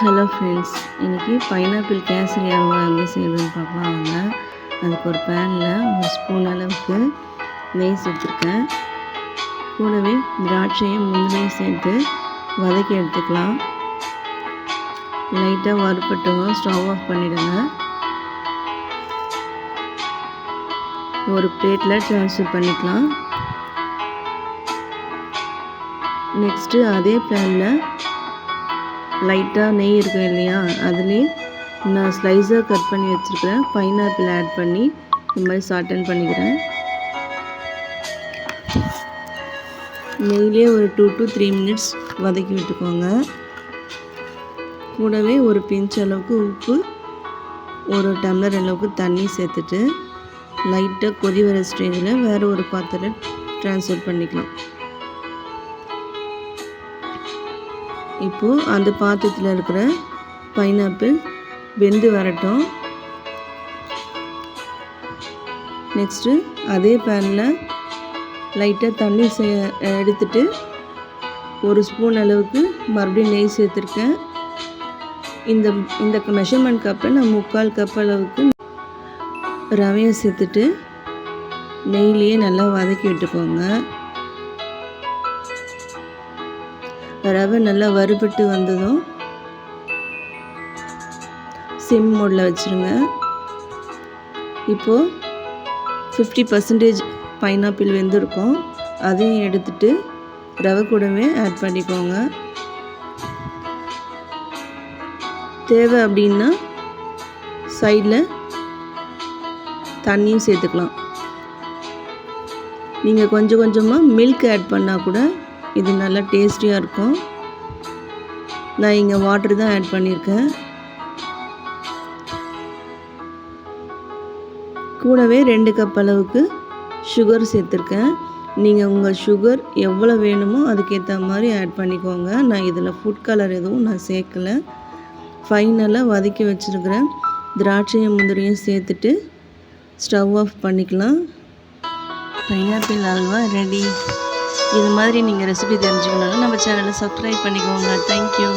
Hello friends இன்றைக்கி pineapple kesari halwa எப்படி செய்யறதுன்னு பார்க்கலாம் வாங்க. அதுக்கு ஒரு பேனில் ஒரு ஸ்பூன் அளவுக்கு நெய் சேர்த்துருக்கேன். கூடவே திராட்சையும் முந்திரியும் சேர்த்து வதக்கி எடுத்துக்கலாம். லைட்டாக வறுப்பட்டவும் ஸ்டவ் ஆஃப் பண்ணிவிடுங்க ஒரு பிளேட்டில் ட்ரான்ஸ்ஃபர் பண்ணிக்கலாம். நெக்ஸ்ட்டு அதே பேனில் லைட்டாக நெய் இருக்கும் இல்லையா? அதுலேயே நான் ஸ்லைஸாக கட் பண்ணி வச்சுருக்கிறேன். பைனாப்பிள் ஆட் பண்ணி இந்த மாதிரி சாட்டன் பண்ணிக்கிறேன். நெய்லேயே ஒரு டூ டு த்ரீ மினிட்ஸ் வதக்கி விட்டுக்கோங்க. கூடவே ஒரு பிஞ்ச் அளவுக்கு உப்பு ஒரு டம்ளர் அளவுக்கு தண்ணி சேர்த்துட்டு லைட்டாக கொதி வர ஸ்டேஜில் வேறு ஒரு பாத்திரம் ட்ரான்ஸ்ஃபர் பண்ணிக்கலாம். இப்போது அந்த பாத்திரத்தில் இருக்கிற பைனாப்பிள் வெந்து வரட்டும். நெக்ஸ்ட்டு அதே பேனில் லைட்டாக தண்ணி சே எடுத்துட்டு ஒரு ஸ்பூன் அளவுக்கு மறுபடியும் நெய் சேர்த்துருக்கேன். இந்த இந்த மெஷர்மெண்ட் கப்பில் நான் முக்கால் கப் அளவுக்கு ரவையை சேர்த்துட்டு நெய்லேயே நல்லா வதக்கி விட்டுக்கோங்க. ரவை நல்லா வறுபட்டு வந்ததும் சிம் மோடில் வச்சுருங்க. இப்போது ஃபிஃப்டி பர்சன்டேஜ் பைனாப்பிள் வெந்திருக்கும். அதையும் எடுத்துட்டு ரவை கூடவே ஆட் பண்ணிக்கோங்க. தேவை அப்படின்னா சைடில் தண்ணியும் சேர்த்துக்கலாம். நீங்கள் கொஞ்சம் கொஞ்சமாக மில்க் ஆட் பண்ணால் கூட இது நல்லா டேஸ்டியாக இருக்கும். நான் இங்கே வாட்ரு தான் ஆட் பண்ணியிருக்கேன் கூடவே ரெண்டு கப் அளவுக்கு சுகர் சேர்த்துருக்கேன். நீங்கள் உங்கள் சுகர் எவ்வளோ வேணுமோ அதுக்கேற்ற மாதிரி ஆட் பண்ணிக்கோங்க. நான் இதில் ஃபுட் கலர் எதுவும் நான் சேர்க்கலை. ஃபைனலாக வதக்கி வச்சுருக்கிறேன். திராட்சையும் முந்திரியும் சேர்த்துட்டு ஸ்டவ் ஆஃப் பண்ணிக்கலாம். பைனாப்பிள் அல்வா ரெடி இது மாதிரி நீங்கள் ரெசிபி தெரிஞ்சுக்கணுன்னா நம்ம சேனலை சப்ஸ்கிரைப் பண்ணிக்கோங்க. தேங்க்யூ